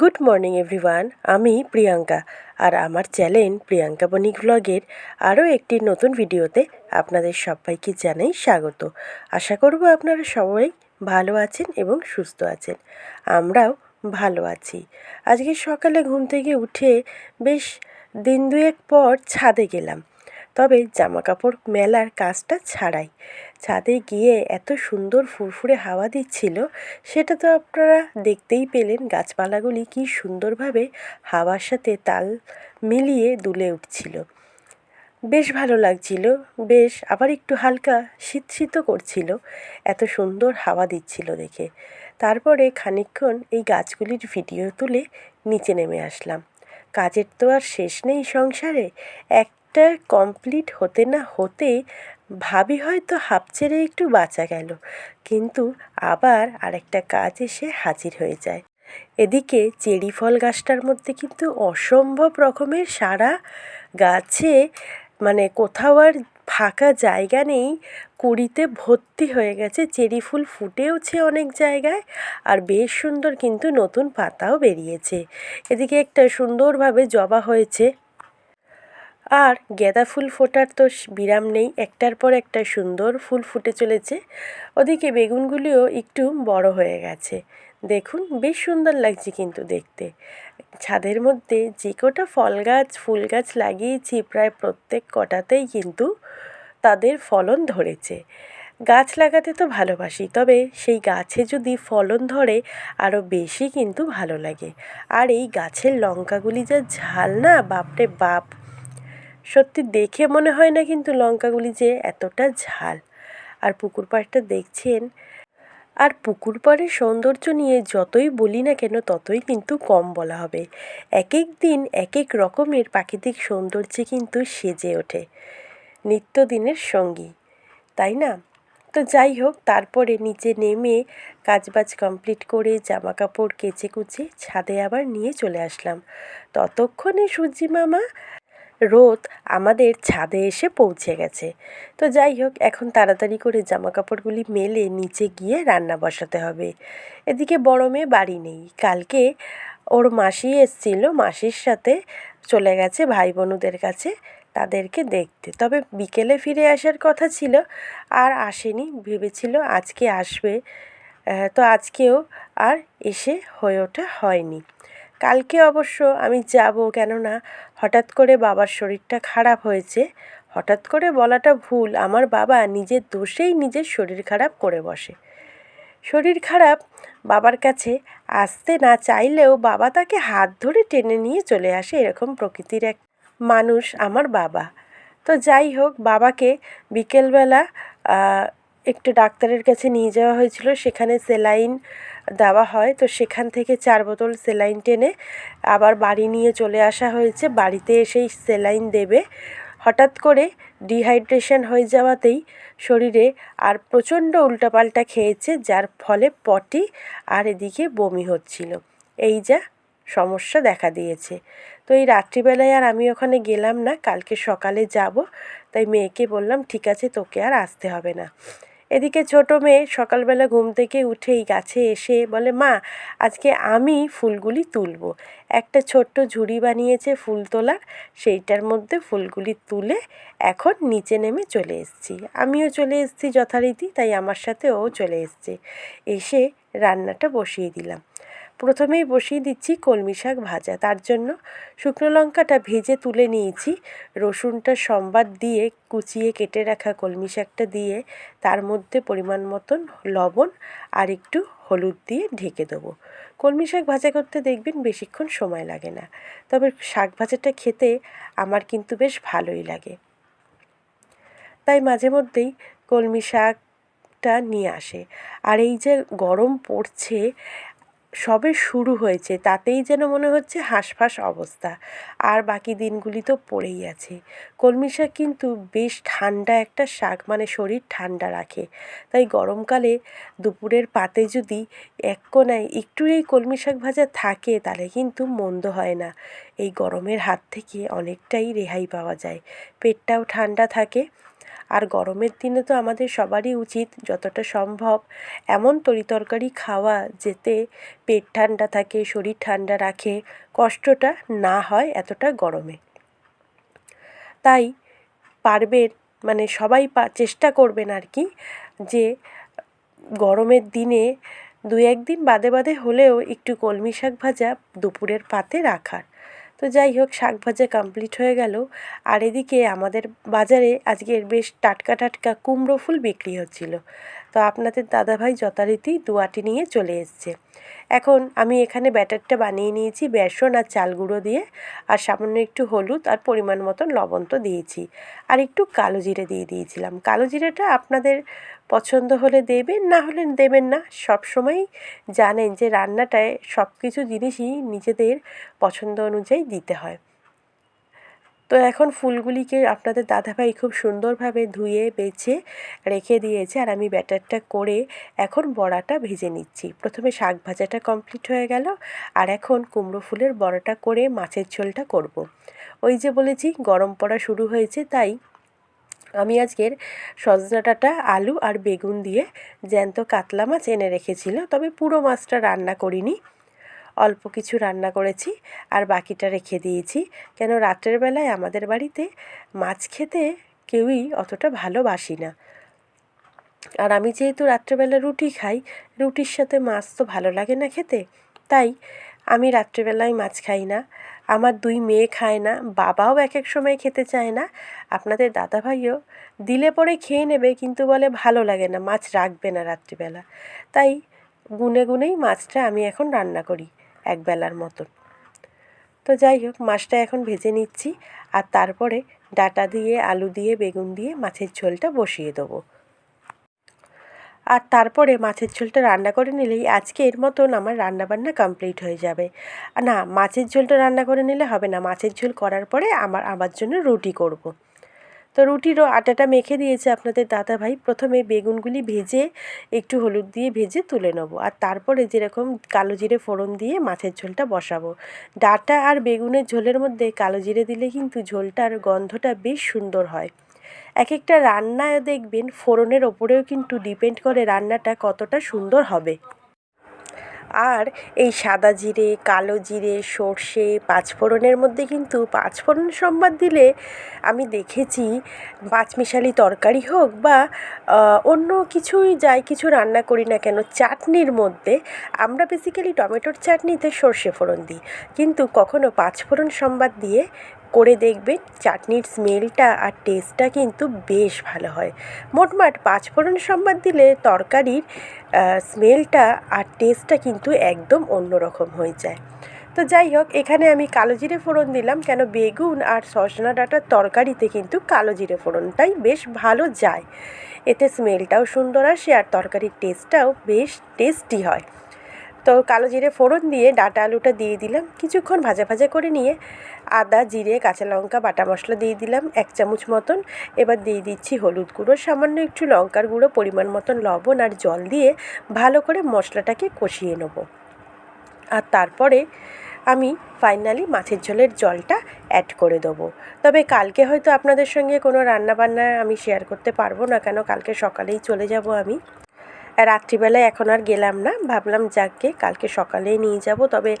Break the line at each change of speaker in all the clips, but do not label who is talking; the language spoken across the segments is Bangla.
গুড মর্নিং এভরিওয়ান আমি প্রিয়াঙ্কা আর আমার চ্যানেল প্রিয়াঙ্কা বণিক ব্লগের আরও একটি নতুন ভিডিওতে আপনাদের সবাইকে জানাই স্বাগত। আশা করব আপনারা সবাই ভালো আছেন এবং সুস্থ আছেন। আমরাও ভালো আছি। আজকে সকালে ঘুম থেকে উঠে বেশ দিন দুয়েক পর ছাদে গেলাম। তবে জামা কাপড় মেলার কাজটা ছাড়াই। ছাদে গিয়ে এত সুন্দর ফুরফুরে হাওয়া দিচ্ছিল, সেটা তো আপনারা দেখতেই পেলেন গাছপালাগুলি কি সুন্দরভাবে হাওয়ার সাথে তাল মিলিয়ে দুলে উঠছিল। বেশ ভালো লাগছিল, বেশ আবার একটু হালকা শীত শীতও করছিল, এত সুন্দর হাওয়া দিচ্ছিল দেখে। তারপরে খানিকক্ষণ এই গাছগুলির ভিডিও তুলে নিচে নেমে আসলাম। কাজের তো আর শেষ নেই সংসারে, একটা কমপ্লিট হতে না হতে ভাবি হয়তো হাঁপ ছেড়ে একটু বাঁচা গেল, কিন্তু আবার আরেকটা কাজ এসে হাজির হয়ে যায়। এদিকে চেরি ফল গাছটার মধ্যে কিন্তু অসম্ভব রকমের সারা গাছে মানে কোথাও আর ফাঁকা জায়গা নেই, কুড়িতে ভর্তি হয়ে গেছে। চেরি ফুল ফুটেওছে অনেক জায়গায় আর বেশ সুন্দর কিন্তু নতুন পাতাও বেরিয়েছে। এদিকে একটা সুন্দরভাবে জবা হয়েছে। আর গেঁদা ফুল ফোটার তো বিরাম নেই। একটার পর একটা সুন্দর ফুল ফুটে চলেছে। ওদিকে বেগুনগুলিও একটু বড় হয়ে গেছে। দেখুন, বেশ সুন্দর লাগছে কিন্তু দেখতে। ছাদের মধ্যে যে কটা ফল গাছ, ফুল গাছ লাগিয়েছি, প্রায় প্রত্যেক কটাতেই কিন্তু তাদের ফলন ধরেছে। গাছ লাগাতে তো ভালোবাসি, তবে সেই গাছে যদি ফলন ধরে আরও বেশি কিন্তু ভালো লাগে। আর এই গাছের লঙ্কাগুলি যা ঝাল না বাপরে বাপ! সত্যি দেখে মনে হয় না কিন্তু লঙ্কাগুলি যে এতটা ঝাল। আর পুকুর পাড়টা দেখছেন? আর পুকুর পাড়ের সৌন্দর্য নিয়ে যতই বলি না কেন, ততই কিন্তু কম বলা হবে। এক এক দিন এক এক রকমের প্রাকৃতিক সৌন্দর্যে কিন্তু সেজে ওঠে। নিত্যদিনের সঙ্গী, তাই না? তো যাই হোক, তারপরে নিচে নেমে কাজবাজ কমপ্লিট করে জামা কাপড় কেচে কুচে ছাদে আবার নিয়ে চলে আসলাম। ততক্ষণে সূর্যি মামা রোদ আমাদের ছাদে এসে পৌঁছে গেছে। তো যাই হোক, এখন তাড়াতাড়ি করে জামা কাপড়গুলি মেলে নিচে গিয়ে রান্না বসাতে হবে। এদিকে বড় মেয়ে বাড়ি নেই। কালকে ওর মাসি এসছিল, মাসির সাথে চলে গেছে ভাই বোনদের কাছে তাদেরকে দেখতে। তবে বিকেলে ফিরে আসার কথা ছিল, আর আসেনি। ভেবেছিল আজকে আসবে তো আজকেও আর এসে হয়ে ওঠা হয়নি। কালকে অবশ্য আমি যাব কেননা হঠাৎ করে বাবার শরীরটা খারাপ হয়েছে। হঠাৎ করে বলাটা ভুল, আমার বাবা নিজের দোষেই নিজের শরীর খারাপ করে বসে। শরীর খারাপ বাবার কাছে আসতে না চাইলেও বাবা তাকে হাত ধরে টেনে নিয়ে চলে আসে এরকম প্রকৃতির এক মানুষ আমার বাবা। তো যাই হোক, বাবাকে বিকেলবেলা একটু ডাক্তারের কাছে নিয়ে যাওয়া হয়েছিল। সেখানে সেলাইন দেওয়া হয়। তো সেখান থেকে চার বোতল সেলাইন টেনে আবার বাড়ি নিয়ে চলে আসা হয়েছে। বাড়িতে এসেই সেলাইন দেবে। হঠাৎ করে ডিহাইড্রেশন হয়ে যাওয়াতেই শরীরে আর প্রচণ্ড উল্টাপাল্টা খেয়েছে, যার ফলে পটি আর এদিকে বমি হচ্ছিল। এই যা সমস্যা দেখা দিয়েছে। তো এই রাত্রিবেলায় আর আমি ওখানে গেলাম না, কালকে সকালে যাব। তাই মেয়েকে বললাম, ঠিক আছে, তোকে আর আসতে হবে না। এদিকে ছোটো মেয়ে সকালবেলা ঘুম থেকে উঠেই গাছে এসে বলে, মা, আজকে আমি ফুলগুলি তুলব। একটা ছোট্ট ঝুড়ি বানিয়েছে ফুল তোলার সেইটার মধ্যে ফুলগুলি তুলে এখন নিচে নেমে চলে এসেছি। আমিও চলে এসেছি যথারীতি, তাই আমার সাথে ও চলে এসছে। এসে রান্নাটা বসিয়ে দিলাম। প্রথমেই বসিয়ে দিচ্ছি কলমি শাক ভাজা। তার জন্য শুকনো লঙ্কাটা ভেজে তুলে নিয়েছি। রসুনটা সম্বাদ দিয়ে কুচিয়ে কেটে রাখা কলমি শাকটা দিয়ে তার মধ্যে পরিমাণ মতন লবণ আর একটু হলুদ দিয়ে ঢেকে দেবো। কলমি শাক ভাজা করতে দেখবেন বেশিক্ষণ সময় লাগে না। তবে শাক ভাজাটা খেতে আমার কিন্তু বেশ ভালোই লাগে। তাই মাঝে মধ্যেই কলমি শাকটা নিয়ে আসে। আর এই যে গরম পড়ছে সবে শুরু হয়েছে, তাতেই যেন মনে হচ্ছে হাঁসফাঁস অবস্থা। আর বাকি দিনগুলি তো পড়েই আছে। কলমি শাক কিন্তু বেশ ঠান্ডা একটা শাক মানে শরীর ঠান্ডা রাখে। তাই গরমকালে দুপুরের পাতে যদি এক কোনায় একটু এই কলমি শাক ভাজা থাকে, তাহলে কিন্তু মন্দ হয় না। এই গরমের হাত থেকে অনেকটাই রেহাই পাওয়া যায়। পেটটাও ঠান্ডা থাকে। আর গরমের দিনে তো আমাদের সবারই উচিত যতটা সম্ভব এমন তরিতরকারি খাওয়া যেতে পেট ঠান্ডা থাকে, শরীর ঠান্ডা রাখে, কষ্টটা না হয় এতটা গরমে। তাই পারবেন মানে সবাই চেষ্টা করবেন আর কি যে গরমের দিনে দু একদিন বাদে বাদে হলেও একটু কলমি শাক ভাজা দুপুরের পাতে রাখার। তো যাই হোক, শাক ভাজা কমপ্লিট হয়ে গেল। আর এদিকে আমাদের বাজারে আজকের বেশ টাটকা টাটকা কুমড়ো ফুল বিক্রি হচ্ছিল। তো আপনাদের দাদাভাই যথারীতি দুয়াটি নিয়ে চলে এসছে। এখন আমি এখানে ব্যাটারটা বানিয়ে নিয়েছি, বেসন আর চাল গুঁড়ো দিয়ে। আর সামান্য একটু হলুদ আর পরিমাণ মতন লবণ তো দিয়েছি। আর একটু কালো জিরে দিয়ে দিয়েছিলাম। কালো জিরেটা আপনাদের পছন্দ হলে দেবেন, না হলে দেবেন না। সব সময় জানেন যে রান্নাটায় সব কিছু জিনিসই নিজেদের পছন্দ অনুযায়ী দিতে হয়। তো এখন ফুলগুলিকে আপনাদের দাদাভাই খুব সুন্দরভাবে ধুয়ে, বেছে রেখে দিয়েছে আর আমি ব্যাটারটা করে এখন বড়াটা ভেজে নিচ্ছি। প্রথমে শাক ভাজাটা কমপ্লিট হয়ে গেল আর এখন কুমড়ো ফুলের বড়াটা করে মাছের ঝোলটা করব। ওই যে বলেছি গরম পড়া শুরু হয়েছে, তাই আমি আজকের সজনা ডাঁটা, আলু আর বেগুন দিয়ে জ্যান্ত কাতলা মাছ এনে রেখেছিল তবে পুরো মাছটা রান্না করিনি। অল্প কিছু রান্না করেছি আর বাকিটা রেখে দিয়েছি। কেন রাত্রের বেলায় আমাদের বাড়িতে মাছ খেতে কেউই অতটা ভালোবাসি না আর আমি যেহেতু রাত্রেবেলা রুটি খাই, রুটির সাথে মাছ তো ভালো লাগে না খেতে, তাই আমি রাত্রেবেলায় মাছ খাই না। আমার দুই মেয়ে খায় না, বাবাও এক এক সময় খেতে চায় না। আপনাদের দাদাভাইও দিলে পরে খেয়ে নেবে, কিন্তু বলে ভালো লাগে না, মাছ রাখবে না রাত্রিবেলা। তাই গুনে গুনেই মাছটা আমি এখন রান্না করি একবেলার মতন। তো যাই হোক, মাছটা এখন ভেজে নিচ্ছি আর তারপরে ডাটা দিয়ে, আলু দিয়ে, বেগুন দিয়ে মাছের ঝোলটা বসিয়ে দেবো। আর তারপরে মাছের ঝোলটা রান্না করে নিলেই আজকের মতন আমার রান্নাবান্না কমপ্লিট হয়ে যাবে। না, মাছের ঝোলটা রান্না করে নিলে হবে না, মাছের ঝোল করার পরে আমার আমার জন্য রুটি করব। তো রুটিরও আটাটা মেখে দিয়েছে আপনাদের দাদা ভাই প্রথমে বেগুনগুলি ভেজে একটু হলুদ দিয়ে ভেজে তুলে নেব আর তারপরে যেরকম কালো জিরে ফোড়ন দিয়ে মাছের ঝোলটা বসাবো। ডাটা আর বেগুনের ঝোলের মধ্যে কালো জিরে দিলে কিন্তু ঝোলটার গন্ধটা বেশ সুন্দর হয়। এক একটা রান্নায় দেখবেন ফোড়নের ওপরেও কিন্তু ডিপেন্ড করে রান্নাটা কতটা সুন্দর হবে। আর এই সাদা জিরে, কালো জিরে, সর্ষে পাঁচফোড়নের মধ্যে কিন্তু পাঁচফোড়ন সম্বাদ দিলে আমি দেখেছি পাঁচমিশালি তরকারি হোক বা অন্য কিছুই যাই কিছু রান্না করি না কেন, চাটনির মধ্যে আমরা বেসিক্যালি টমেটোর চাটনিতে সর্ষে ফোড়ন দিই। কিন্তু কখনো পাঁচফোড়ন সম্বাদ দিয়ে করে দেখবেন চাটনির স্মেলটা আর টেস্টটা কিন্তু বেশ ভালো হয়। মোটমাট পাঁচফোড়ন সম্বাদ দিলে তরকারির স্মেলটা আর টেস্টটা কিন্তু একদম অন্যরকম হয়ে যায়। তো যাই হোক, এখানে আমি কালো জিরে ফোড়ন দিলাম কেন বেগুন আর সজনা ডাঁটার তরকারিতে কিন্তু কালো জিরে ফোড়নটাই বেশ ভালো যায়। এতে স্মেলটাও সুন্দর আসে আর তরকারির টেস্টটাও বেশ টেস্টি হয়। তো কালো জিরে ফোড়ন দিয়ে ডাটা আলুটা দিয়ে দিলাম। কিছুক্ষণ ভাজা ভাজা করে নিয়ে আদা, জিরে, কাঁচা লঙ্কা, বাটা মশলা দিয়ে দিলাম এক চামচ মতন। এবার দিয়ে দিচ্ছি হলুদ গুঁড়ো, সামান্য একটু লঙ্কার গুঁড়ো, পরিমাণ মতন লবণ আর জল দিয়ে ভালো করে মশলাটাকে কষিয়ে নেব। আর তারপরে আমি ফাইনালি মাছের ঝোলের জলটা অ্যাড করে দেবো। তবে কালকে হয়তো আপনাদের সঙ্গে কোনো রান্নাবান্না আমি শেয়ার করতে পারব না, কেন কালকে সকালেই চলে যাব আমি। রাত্রিবেলায় এখন আর গেলাম না। ভাবলাম যাকে কালকে সকালেই নিয়ে যাব। তবে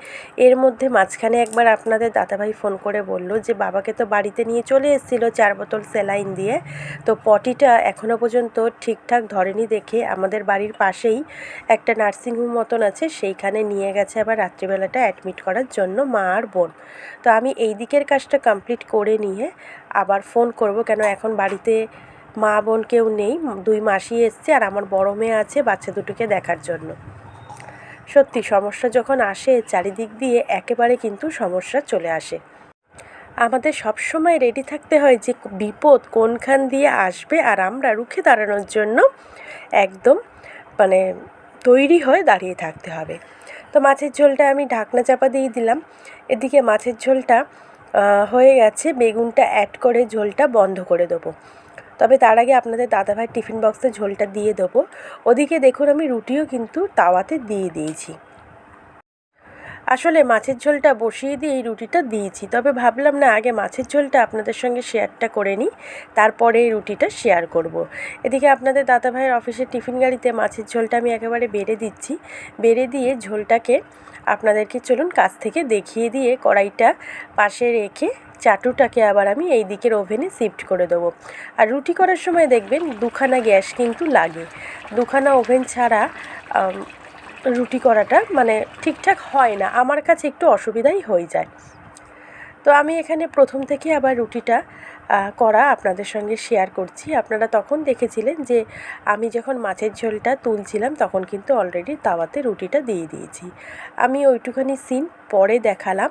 এর মধ্যে মাঝখানে একবার আপনাদের দাদাভাই ফোন করে বলল যে, বাবাকে তো বাড়িতে নিয়ে চলে এসেছিল চার বোতল স্যালাইন দিয়ে। তো পটিটা এখনও পর্যন্ত ঠিকঠাক ধরেনি দেখে আমাদের বাড়ির পাশেই একটা নার্সিংহোম মতন আছে, সেইখানে নিয়ে গেছে আবার রাত্রিবেলাটা অ্যাডমিট করার জন্য মা আর বোন। তো আমি এই দিকের কাজটা কমপ্লিট করে নিয়ে আবার ফোন করব কেন এখন বাড়িতে মা বোন কেউ নেই, দুই মাসি এসছে আর আমার বড় মেয়ে আছে বাচ্চা দুটোকে দেখার জন্য। সত্যি সমস্যা যখন আসে চারিদিক দিয়ে একেবারে কিন্তু সমস্যা চলে আসে। আমাদের সব সময় রেডি থাকতে হয় যে বিপদ কোনখান দিয়ে আসবে আর আমরা রুখে দাঁড়ানোর জন্য একদম মানে তৈরি হয়ে দাঁড়িয়ে থাকতে হবে। তো মাছের ঝোলটা আমি ঢাকনা চাপা দিয়ে দিলাম। এদিকে মাছের ঝোলটা হয়ে গেছে। বেগুনটা অ্যাড করে ঝোলটা বন্ধ করে দেবো। তবে তার আগে আপনাদের দাদাভাই টিফিন বক্সে ঝোলটা দিয়ে দেবো। ওদিকে দেখুন আমি রুটিও কিন্তু তাওয়াতে দিয়ে দিয়েছি। আসলে মাছের ঝোলটা বসিয়ে দিয়ে এই রুটিটা দিয়েছি। তবে ভাবলাম না, আগে মাছের ঝোলটা আপনাদের সঙ্গে শেয়ারটা করে নিই, তারপরে এই রুটিটা শেয়ার করব। এদিকে আপনাদের দাদা ভাইয়ের অফিসের টিফিন গাড়িতে মাছের ঝোলটা আমি একেবারে বেড়ে দিচ্ছি। বেড়ে দিয়ে ঝোলটাকে আপনাদেরকে চলুন কাছ থেকে দেখিয়ে দিয়ে কড়াইটা পাশে রেখে চাটুটাকে আবার আমি এই দিকের ওভেনে শিফট করে দেবো। আর রুটি করার সময় দেখবেন দুখানা গ্যাস কিন্তু লাগে। দুখানা ওভেন ছাড়া রুটি করাটা মানে ঠিকঠাক হয় না। আমার কাছে একটু অসুবিধাই হয়ে যায়। তো আমি এখানে প্রথম থেকে আবার রুটিটা করা আপনাদের সঙ্গে শেয়ার করছি। আপনারা তখন দেখেছিলেন যে, আমি যখন মাছের ঝোলটা তুলছিলাম তখন কিন্তু অলরেডি তাওয়াতে রুটিটা দিয়ে দিয়েছি। আমি ওইটুখানি সিন পরে দেখালাম।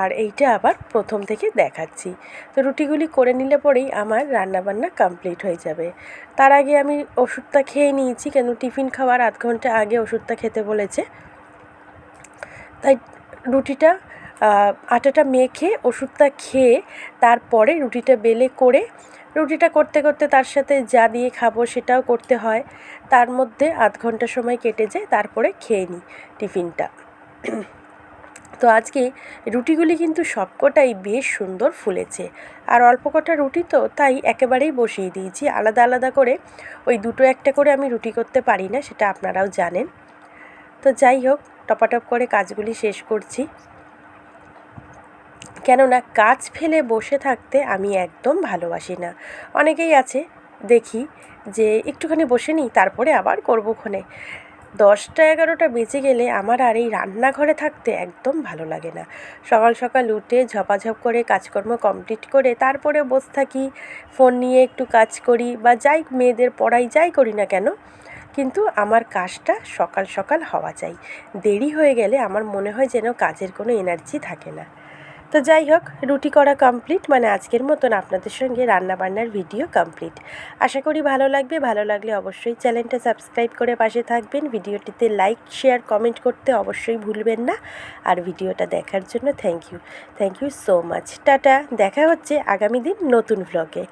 আর এইটা আবার প্রথম থেকে দেখাচ্ছি। তো রুটিগুলি করে নিলে পরেই আমার রান্নাবান্না কমপ্লিট হয়ে যাবে। তার আগে আমি ওষুধটা খেয়ে নিয়েছি, কেন টিফিন খাওয়ার আধ ঘণ্টা আগে ওষুধটা খেতে বলেছে। তাই রুটিটা আটাটা মেখে ওষুধটা খেয়ে তারপরে রুটিটা বেলে করে, রুটিটা করতে করতে তার সাথে যা দিয়ে খাব সেটাও করতে হয়। তার মধ্যে আধ ঘণ্টা সময় কেটে যায়, তারপরে খেয়ে নিই টিফিনটা। তো আজকে রুটিগুলি কিন্তু সবকটাই বেশ সুন্দর ফুলেছে। আর অল্প কটা রুটি তো তাই একেবারেই বসিয়ে দিয়েছি। আলাদা আলাদা করে ওই দুটো একটা করে আমি রুটি করতে পারি না, সেটা আপনারাও জানেন। তো যাই হোক, টপাটপ করে কাজগুলি শেষ করছি। কেননা কাজ ফেলে বসে থাকতে আমি একদম ভালোবাসি না। অনেকেই আছে, দেখি যে একটুখানি বসে নিই, তারপরে আবার করব ক্ষণে। দশটা এগারোটা বেজে গেলে আমার আর এই রান্নাঘরে থাকতে একদম ভালো লাগে না। সকাল সকাল উঠে ঝপাঝপ করে কাজকর্ম কমপ্লিট করে তারপরে বসে থাকি ফোন নিয়ে একটু কাজ করি বা যাই মেয়েদের পড়াই যাই করি না কেন, কিন্তু আমার কাজটা সকাল সকাল হওয়া চাই। দেরি হয়ে গেলে আমার মনে হয় যেন কাজের কোনো এনার্জি থাকে না। তো যাই হোক, রুটি করা কমপ্লিট মানে আজকের মতন আপনাদের সঙ্গে রান্নাবান্নার ভিডিও কমপ্লিট আশা করি ভালো লাগবে, ভালো লাগলে অবশ্যই চ্যানেলটা সাবস্ক্রাইব করে পাশে থাকবেন। ভিডিওটিতে লাইক শেয়ার কমেন্ট করতে অবশ্যই ভুলবেন না। আর ভিডিওটা দেখার জন্য thank you thank you so much tata, দেখা হচ্ছে আগামী দিন নতুন ভ্লগে